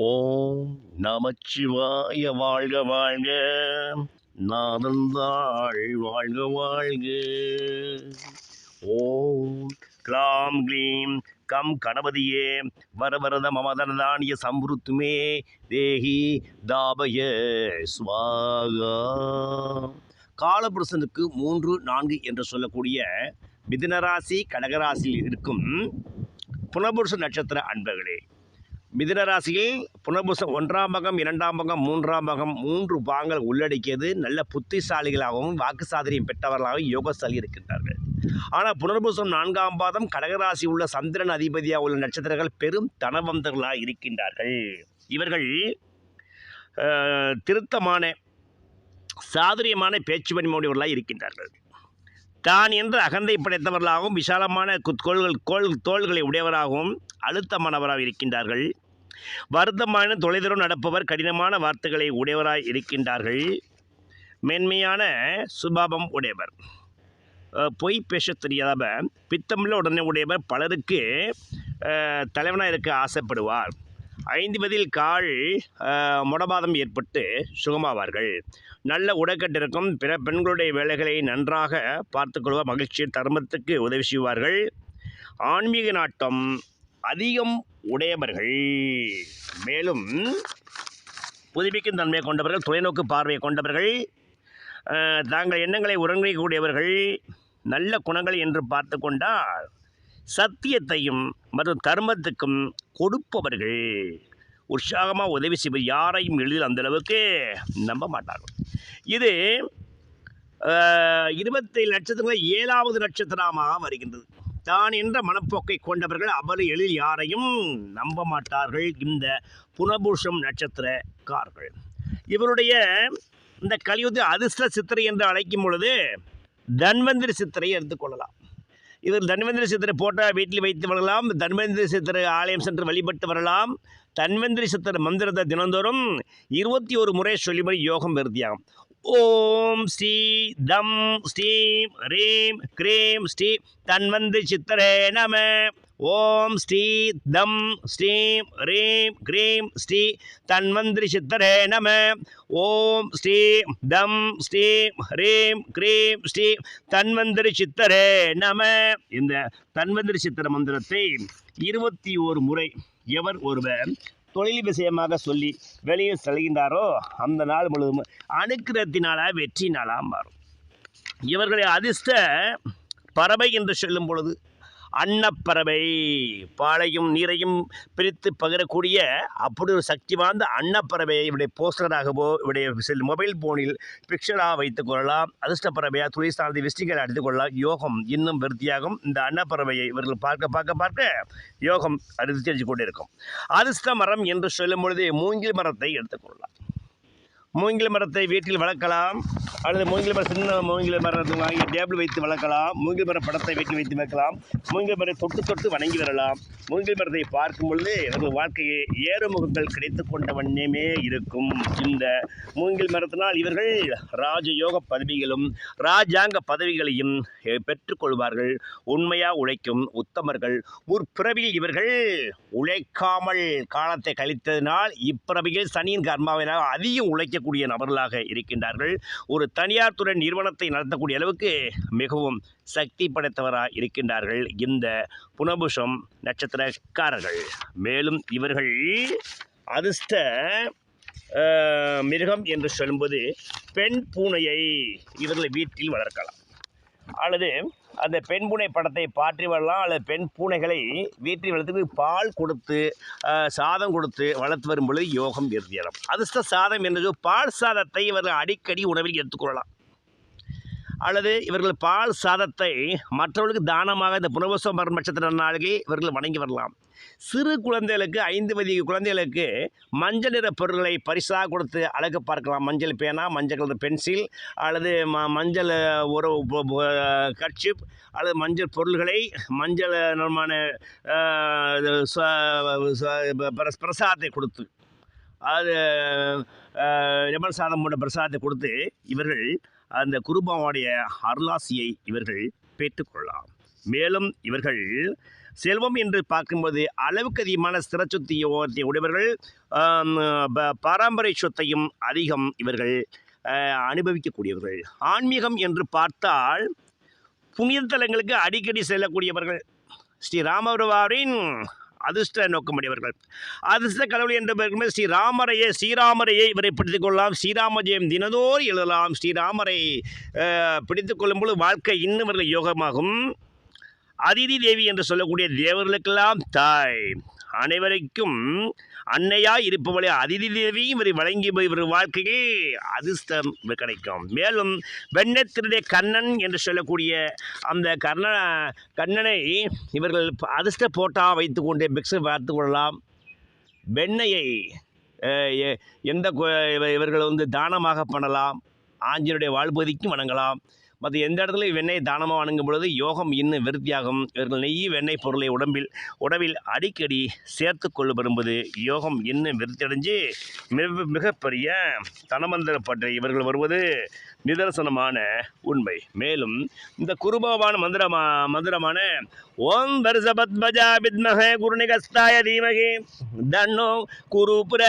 ஓம் நமச்சிவாய வாழ்க வாழ்க. நாதந்தாள் வாழ்க வாழ்க. ஓம் கிளாம் க்ளீம் கம் கணபதியே. வரவரத மமதனதானிய சம்ருத்துமே. தேகி தாபய ஸ்வாகா காலபுருஷனுக்கு மூன்று நான்கு என்று சொல்லக்கூடிய மிதுனராசி கடகராசியில் இருக்கும் புனபுருஷ நட்சத்திர அன்பர்களே மிதுன ராசியில் புனர்புசம் ஒன்றாம் பகம் இரண்டாம் பகம் மூன்றாம் பகம் மூன்று பாகங்கள் உள்ளடக்கியது. நல்ல புத்திசாலிகளாகவும் வாக்கு சாதனையும் பெற்றவர்களாகவும் யோகசாலி இருக்கின்றார்கள். ஆனால் புனர்புசம் நான்காம் பாதம் கடகராசி உள்ள சந்திரன் அதிபதியாக உள்ள நட்சத்திரங்கள் பெரும் தனவந்தர்களாக இருக்கின்றார்கள். இவர்கள் திருத்தமான சாதுரியமான பேச்சு வன்மையுடையவர்களாக இருக்கின்றார்கள். தான் என்று அகந்தை படைத்தவர்களாகவும் விசாலமான குத்கோள்கள் கோள் தோள்களை உடையவராகவும் அழுத்தமானவராக இருக்கின்றார்கள். வருத்தமான தொலைதூரம் நடப்பவர் கடினமான வார்த்தைகளை உடையவராய் இருக்கின்றார்கள். மென்மையான சுபாபம் உடையவர். பொய் பேசத் தெரியாதவர் பித்தமில்ல உடனே உடையவர் பலருக்கு தலைவனாக இருக்க ஆசைப்படுவார். ஐந்து பதில் கால் முடபாதம் ஏற்பட்டு சுகமாவார்கள். நல்ல உடைக்கட்டிருக்கும் பிற பெண்களுடைய வேலைகளை நன்றாக பார்த்துக்கொள்வார் மகிழ்ச்சி தர்மத்துக்கு உதவி செய்வார்கள். ஆன்மீக நாட்டம் அதிகம் உடையவர்கள். மேலும் புதுப்பிக்கும் தன்மையை கொண்டவர்கள் தொலைநோக்கு பார்வையை கொண்டவர்கள் தாங்கள் எண்ணங்களை உறங்கக்கூடியவர்கள் நல்ல குணங்கள் என்று பார்த்து கொண்டால் சத்தியத்தையும் மற்றும் தர்மத்துக்கும் கொடுப்பவர்கள். உற்சாகமாக உதவி செய்வது யாரையும் எளிதில் அந்தளவுக்கு நம்ப மாட்டார்கள். இது இருபத்தேழு நட்சத்திரங்கள் ஏழாவது நட்சத்திரமாக வருகின்றது. தான் என்ற மனப்போக்கை கொண்டவர்கள் அவர் எளில் யாரையும் நம்ப மாட்டார்கள் இந்த புனபூஷம் நட்சத்திரக்காரர்கள். இவருடைய இந்த கலியுக அதிர்ஷ்ட சித்திரை என்று அழைக்கும் பொழுது தன்வந்திரி சித்திரையை எடுத்துக்கொள்ளலாம் இவர் தன்வந்திரி சித்திரை போட்டால் வீட்டில் வைத்து வரலாம் தன்வந்திரி சித்திரை ஆலயம் சென்று வழிபட்டு வரலாம் தன்வந்திரி சித்திர மந்திரத்தை தினந்தோறும் இருபத்தி ஒரு முறை சொல்லிபடி யோகம் வருதியாகும் ஓம் ஸ்ரீ தம் ஸ்ரீம் ரீம் க்ரீம் ஸ்ரீ தன்வந்து சித்தரே நம. ஓம் ஸ்ரீ தம் ஸ்ரீம் ரீம் க்ரீம் ஸ்ரீ தன்வந்திரி சித்தரே நம. ஓம் ஸ்ரீ தம் ஸ்ரீம் ரீம் க்ரீம் ஸ்ரீ தன்வந்திரி சித்தரே நம. இந்த தன்வந்திரி சித்திர மந்திரத்தை இருபத்தி ஒரு முறை எவர் ஒருவர் தொழில் விஷயமாக சொல்லி வெளியே செல்கின்றாரோ அந்த நாள் முழுவதும் அனுக்கிரத்தினாலாக வெற்றி நாளாக மாறும். இவர்களை அதிர்ஷ்ட பறவை என்று சொல்லும் பொழுது அன்னப்பறவை. பாலையும் நீரையும் பிரித்து பகிரக்கூடிய அப்படி ஒரு சக்தி வாய்ந்த அன்னப்பறவை இவருடைய போஸ்டராகவோ இவருடைய செல் மொபைல் போனில் பிக்சராக வைத்துக் கொள்ளலாம். அதிர்ஷ்டப்பறவையாக துணி சார்ந்த விஸ்டிகள் அடித்துக் கொள்ளலாம். யோகம் இன்னும் விருத்தியாகும். இந்த அன்னப்பறவையை இவர்கள் பார்க்க பார்க்க பார்க்க யோகம் அறிவித்து கொண்டிருக்கும். அதிர்ஷ்ட மரம் என்று சொல்லும் பொழுது மூங்கில் மரத்தை எடுத்துக்கொள்ளலாம் மூங்கில் மரத்தை வீட்டில் வளர்க்கலாம். அல்லது மூங்கில் மரம் சின்ன மூங்கில் மரம் வாங்கி டேபிள் வைத்து வளர்க்கலாம். மூங்கில் மர படத்தை வீட்டில் வைத்து வைக்கலாம். மூங்கில் மரத்தை தொட்டு தொட்டு வணங்கி வரலாம். மூங்கில் மரத்தை பார்க்கும் பொழுது நமது வாழ்க்கையை ஏறுமுகங்கள் கிடைத்து கொண்ட வண்ணமே இருக்கும். இந்த மூங்கில் மரத்தினால் இவர்கள் ராஜயோக பதவிகளும் ராஜாங்க பதவிகளையும் பெற்றுக்கொள்வார்கள் உண்மையாக உழைக்கும் உத்தமர்கள். முற்பிறவியில் இவர்கள் உழைக்காமல் காலத்தை கழித்ததினால் இப்பிறவியில் சனியின் கர்மாவினால் அதிகம் உழைக்க இருக்கக்கூடிய நபர்களாக இருக்கின்றார்கள். ஒரு தனியார் துறை நிறுவனத்தை நடத்தக்கூடிய அளவுக்கு மிகவும் சக்தி படைத்தவராக இருக்கின்றார்கள் இந்த புனபுஷம் நட்சத்திரக்காரர்கள். மேலும் இவர்கள் அதிர்ஷ்ட மிருகம் என்று சொல்லும்போது பெண் பூனையை இவர்கள் வீட்டில் வளர்க்கலாம். அல்லது அந்த பெண் பூனை படத்தை பாற்றி வரலாம். அல்லது பெண் பூனைகளை வீட்டில் வளர்த்து பால் கொடுத்து சாதம் கொடுத்து வளர்த்து வரும் பொழுது யோகம் இறுதியறம் அதிர்ஷ்ட சாதம் என்பது பால் சாதத்தை இவர்கள் அடிக்கடி உணவில் எடுத்துக்கொள்ளலாம் அல்லது இவர்கள் பால் சாதத்தை மற்றவர்களுக்கு தானமாக இந்த புனவசம் வரும் நட்சத்திர நாளிகை இவர்கள் வணங்கி வரலாம். சிறு குழந்தைகளுக்கு ஐந்து வயது குழந்தைகளுக்கு மஞ்சள் நிற பொருட்களை பரிசாக கொடுத்து அழகு பார்க்கலாம். மஞ்சள் பேனா மஞ்சள் கலர் பென்சில் அல்லது ம மஞ்சள் ஒரு கட்சிப் அல்லது மஞ்சள் பொருள்களை மஞ்சள் நிறமான இது பிரஸ்- பிரசாதத்தை கொடுத்து அது லெமன் சாதம் போன்ற பிரசாதத்தை கொடுத்து இவர்கள் அந்த குருபாவுடைய அருளாசியை இவர்கள் பெற்றுக்கொள்ளலாம். மேலும் இவர்கள் செல்வம் என்று பார்க்கும்போது அளவுக்கு அதிகமான ஸ்திர யோகத்தை உடையவர்கள் ப- பாரம்பரிய சொத்தையும் அதிகம் இவர்கள் அனுபவிக்கக்கூடியவர்கள். ஆன்மீகம் என்று பார்த்தால் புனித தலங்களுக்கு அடிக்கடி செல்லக்கூடியவர்கள் ஸ்ரீ ராமபுரவாரின் அதிர்ஷ்ட நோக்கமுடையவர்கள். அதிர்ஷ்ட கடவுள் என்ற பெயருமே ஸ்ரீராமரையை ஸ்ரீராமரையே இவரை பிடித்துக் கொள்ளலாம் ஸ்ரீராம ஜெயம் தினதோறு எழுதலாம். ஸ்ரீராமரை அஹ், பிடித்துக் கொள்ளும்போது வாழ்க்கை இன்னும் யோகமாகும். அதிதி தேவி என்று சொல்லக்கூடிய தேவர்களுக்கெல்லாம் தாய். அனைவருக்கும் அன்னையாய் இருப்பவளை அதிதி தேவி இவரை வழங்கி இவர் வாழ்க்கைக்கு அதிர்ஷ்டம் கிடைக்கும். மேலும் வெண்ணத்தினுடைய கண்ணன் என்று சொல்லக்கூடிய அந்த கர்ண கண்ணனை இவர்கள் அதிர்ஷ்ட போட்டா வைத்துக்கொண்டு பிக்ஸை பார்த்து கொள்ளலாம். வெண்ணையை எ- எந்த கோ- இவர்கள் வந்து தானமாக பண்ணலாம். ஆஞ்சனுடைய வாழ்பதிக்கும் வணங்கலாம். மற்ற எந்த இடத்துல வெண்ணெய் தானமாக வணங்கும் பொழுது யோகம் இன்னும் விருத்தியாகும். இவர்கள் நெய் வெண்ணெய் பொருளை உடம்பில் உடவில் அடிக்கடி சேர்த்து கொள்ள விரும்புவது யோகம் இன்னும் விருத்தியடைஞ்சு மிக மிகப்பெரிய தனமந்திரப்பட்ட இவர்கள் வருவது நிதர்சனமான உண்மை. மேலும் இந்த குருபவான மந்திரமா மந்திரமான ஓம் வருஷபத்மஜா வித்மக குருநிகஸ்தாய தீமகி தன்னோ குருபுர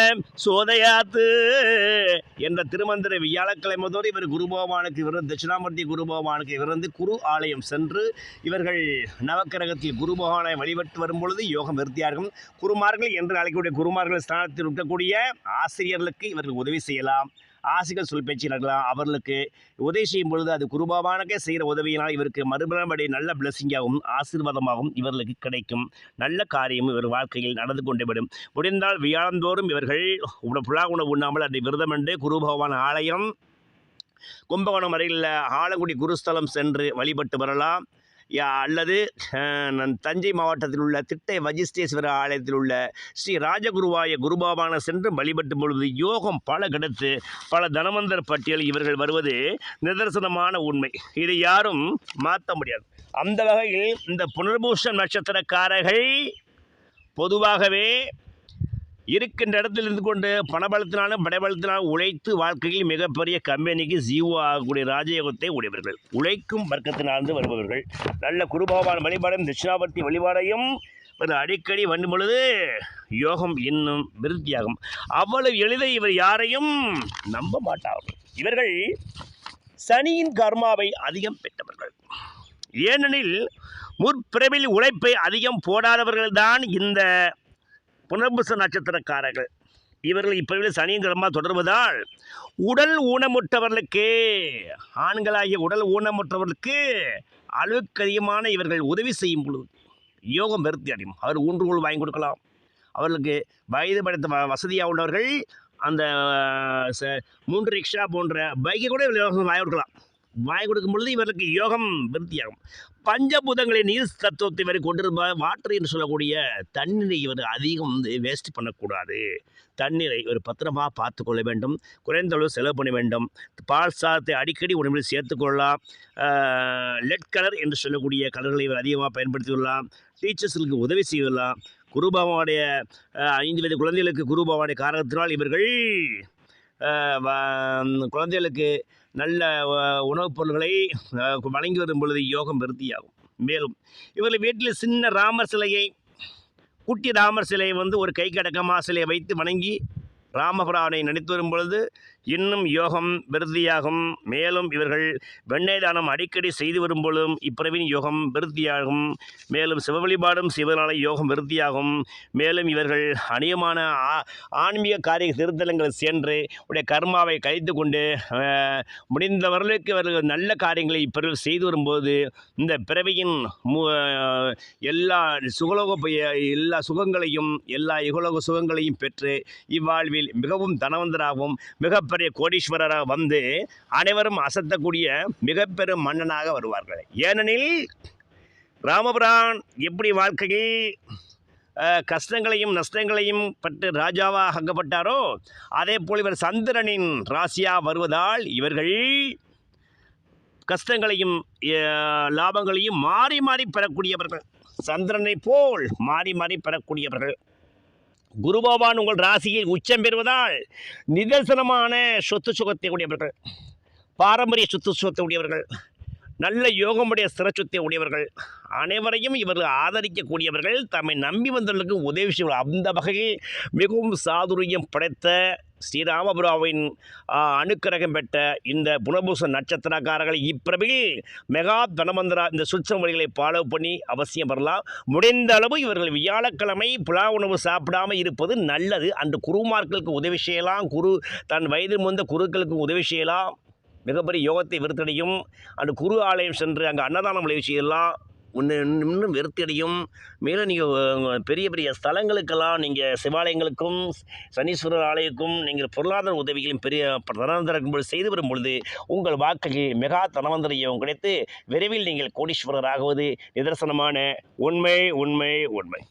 சோதயாத்து என்ற திருமந்திர வியாழக்கிழமைதோடு இவர் குருபவானுக்கு இவர் தட்சிணாமூர்த்தி குருபவானுக்கு இவர் வந்து குரு ஆலயம் சென்று இவர்கள் நவக்கிரகத்தில் குரு பகவானை வழிபட்டு வரும்பொழுது யோகம் விருத்தியாகும் குருமார்கள் என்று அழைக்கக்கூடிய குருமார்கள் ஸ்தானத்தில் இருக்கக்கூடிய ஆசிரியர்களுக்கு இவர்கள் உதவி செய்யலாம். ஆசிரியர் சொல் பேச்சு நடக்கலாம். அவர்களுக்கு உதவி செய்யும் பொழுது அது குருபாபானுக்கே செய்கிற உதவியினால் இவருக்கு மறுபடி நல்ல பிளஸிங்காகவும் ஆசீர்வாதமாகவும் இவர்களுக்கு கிடைக்கும். நல்ல காரியம் இவர் வாழ்க்கையில் நடந்து கொண்டே விடும். முடிந்தால் வியாழந்தோறும் இவர்கள் உண- புலா உணவு உண்ணாமல் அதை விரதமென்று குரு பகவான் ஆலயம் கும்பகோணம் அருகில் ஆலங்குடி குருஸ்தலம் சென்று வழிபட்டு வரலாம். யா அல்லது தஞ்சை மாவட்டத்தில் உள்ள திட்டை வஜிஸ்டேஸ்வர ஆலயத்தில் உள்ள ஸ்ரீ ராஜகுருவாய குருபாவான சென்று வழிபட்டும் பொழுது யோகம் பல கிடைத்து பல தனமந்தர் பட்டியல் இவர்கள் வருவது நிதர்சனமான உண்மை. இதை யாரும் மாற்ற முடியாது. அந்த வகையில் இந்த புனர்பூஷம் நட்சத்திரக்காரர்கள் பொதுவாகவே இருக்கின்ற இடத்தில் இருந்து கொண்டு பணபலத்தினாலும் படைபலத்தினாலும் உழைத்து வாழ்க்கையில் மிகப்பெரிய கம்பெனிக்கு ஜீவோ ஆகக்கூடிய ராஜயோகத்தை உடையவர்கள். உழைக்கும் வர்க்கத்தினார்ந்து வருபவர்கள். நல்ல குருபகவான் வழிபாடும் தட்சிணாபர்த்தி வழிபாடையும் ஒரு அடிக்கடி வண்டும் பொழுது யோகம் இன்னும் விருத்தியாகும். அவ்வளவு எளிதை இவர் யாரையும் நம்ப மாட்டார்கள் இவர்கள் சனியின் கர்மாவை அதிகம் பெற்றவர்கள். ஏனெனில் முற்பிறவில் உழைப்பை அதிகம் போடாதவர்கள்தான் இந்த புனர்புச நட்சத்திரக்காரர்கள். இவர்கள் இப்பொழுது சனியும் கர்மா தொடர்வதால் உடல் ஊனமுற்றவர்களுக்கு ஆண்களாகிய உடல் ஊனமுற்றவர்களுக்கு அளவுக்கு அதிகமான இவர்கள் உதவி செய்யும் பொழுது யோகம் வெறுத்தி அடையும். அவர் ஊன்றுகோல் வாங்கி கொடுக்கலாம். அவர்களுக்கு வயது படைத்த வ- வசதியாக உள்ளவர்கள் அந்த ச- மூன்று ரிக்ஷா போன்ற பைக்கை கூட இவர்கள் வாங்கி கொடுக்கலாம். வாய் கொடுக்கும் பொழுது இவருக்கு யோகம் விருத்தியாகும். பஞ்சபூதங்களின் நீர் தத்துவத்தை இவர் கொண்டிருப்பார் வாட்டர் என்று சொல்லக்கூடிய தண்ணீரை இவர் அதிகம் வந்து வேஸ்ட் பண்ணக்கூடாது. தண்ணீரை ஒரு பத்திரமாக பார்த்து கொள்ள வேண்டும். குறைந்த அளவு செலவு பண்ண வேண்டும். பால் சாதத்தை அடிக்கடி உடம்பில் சேர்த்துக்கொள்ளலாம் லெட் கலர் என்று சொல்லக்கூடிய கலர்களை இவர் அதிகமாக பயன்படுத்தி கொள்ளலாம் டீச்சர்ஸ்களுக்கு உதவி செய்யலாம் குருபவனுடைய ஐந்து வயது குழந்தைகளுக்கு குருபாவாவுடைய காரணத்தினால் இவர்கள் குழந்தைகளுக்கு நல்ல உணவுப் பொருள்களை வழங்கி வரும் பொழுது யோகம் விருத்தியாகும். மேலும் இவர்கள் வீட்டில் சின்ன ராமர் சிலையை குட்டி ராமர் சிலையை வந்து ஒரு கை கடக்கமா சிலையை வைத்து வணங்கி ராமபுரானை நினைத்து வரும் பொழுது இன்னும் யோகம் விருத்தியாகும். மேலும் இவர்கள் வெண்ணெய் தானம் அடிக்கடி செய்து வரும் பொழுதும் இப்பிறவின் யோகம் விருத்தியாகும். மேலும் சிவ வழிபாடும் சிவனால யோகம் விருத்தியாகும். மேலும் இவர்கள் அநியமான ஆ- ஆன்மீக காரிய திருத்தலங்கள் சென்று உடைய கர்மாவை கழித்து கொண்டு முடிந்தவர்களுக்கு இவர்கள் நல்ல காரியங்களை இப்பிறகு செய்து வரும்போது இந்த பிறவியின் மு எல்லா சுகலோக எல்லா சுகங்களையும் எல்லா இகலோக சுகங்களையும் பெற்று இவ்வாழ்வில் மிகவும் தனவந்தராகவும் மிகப்பெரிய கோடீஸ்வரராக வந்து அனைவரும் அசத்தக்கூடிய மிகப்பெரும் மன்னனாக வருவார்கள். ஏனெனில் ராமபுரான் எப்படி வாழ்க்கையில் கஷ்டங்களையும் நஷ்டங்களையும் பட்டு ராஜாவாக அங்கப்பட்டாரோ அதே போல் இவர் சந்திரனின் ராசியாக வருவதால் இவர்கள் கஷ்டங்களையும் லாபங்களையும் மாறி மாறி பெறக்கூடியவர்கள். சந்திரனை போல் மாறி மாறி பெறக்கூடியவர்கள். குரு பகவான் உங்கள் ராசியில் உச்சம் பெறுவதால் நிதர்சனமான சொத்து சுகத்தை உடையவர்கள். பாரம்பரிய சொத்து சுகத்தை உடையவர்கள். நல்ல யோகமுடைய சிறச்சுத்தை உடையவர்கள். அனைவரையும் இவர்கள் ஆதரிக்கக்கூடியவர்கள். தம்மை நம்பி வந்தவர்களுக்கு உதவி செய்வார் அந்த வகையில் மிகவும் சாதுரியம் படைத்த ஸ்ரீராமபுராவின் ஆ, அனுக்கிரகம் பெற்ற இந்த புனபூச நட்சத்திரக்காரர்கள் இப்பிரபில் மெகா தனமந்திரா இந்த சுற்றம் வழிகளை ஃபாலோ பண்ணி அவசியம் வரலாம். முடிந்த அளவு இவர்கள் வியாழக்கிழமை புலா உணவு சாப்பிடாமல் இருப்பது நல்லது. அந்த குருமார்களுக்கு உதவி செய்யலாம். குரு தன் வயதில் முந்த குருக்களுக்கு உதவி செய்யலாம். மிகப்பெரிய யோகத்தை வெறுத்தடையும் அந்த குரு ஆலயம் சென்று அங்கே அன்னதானம் விளைவு ஒன்று இன்னும் வெறுத்தடையும் மேலும் நீங்கள் பெரிய பெரிய ஸ்தலங்களுக்கெல்லாம் நீங்கள் சிவாலயங்களுக்கும் சனீஸ்வரர் ஆலயக்கும் நீங்கள் பொருளாதார உதவிகளையும் பெரிய தனவந்தரம் செய்து வரும் பொழுது உங்கள் வாக்குகள் மெகா தனவந்தர யோகம் கிடைத்து விரைவில் நீங்கள் கோடீஸ்வரர் ஆகுவது நிதர்சனமான உண்மை உண்மை உண்மை.